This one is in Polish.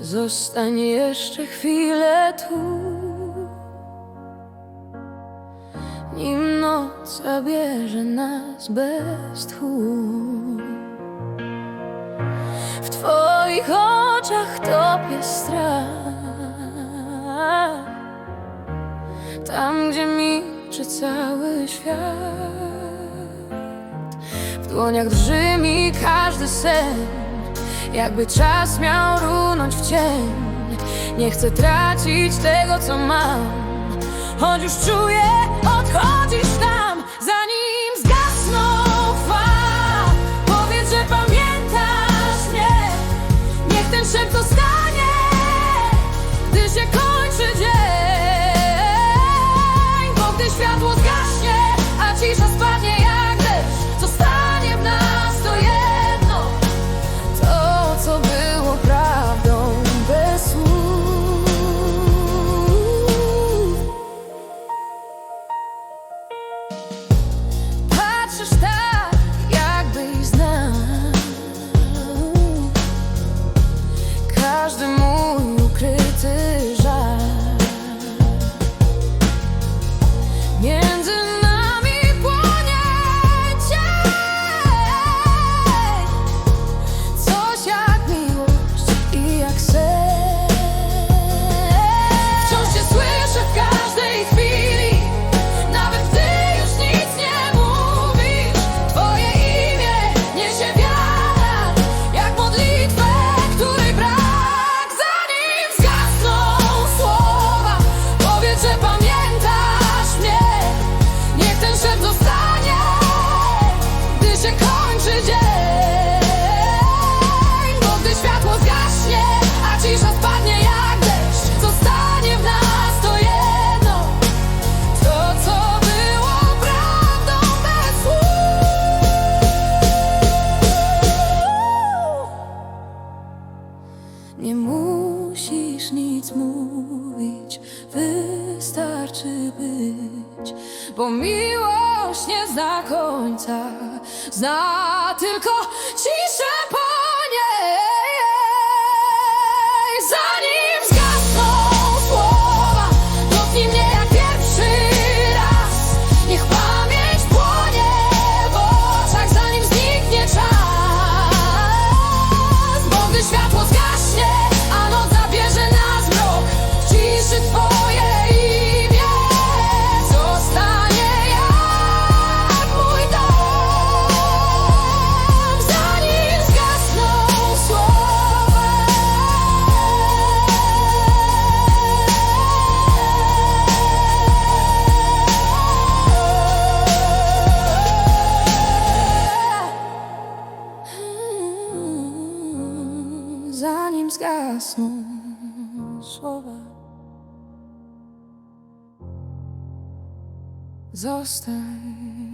Zostań jeszcze chwilę tu. Nim noc zabierze nas bez tchu. W Twoich oczach topię strach. Tam, gdzie milczy cały świat. W dłoniach drży mi każdy sen. Jakby czas miał runąć w cień. Nie chcę tracić tego, co mam. Choć już czuję, odchodzę wystarczy być, bo miłość nie zna końca, zna tylko ci. zanim zgasną słowa. Zostań.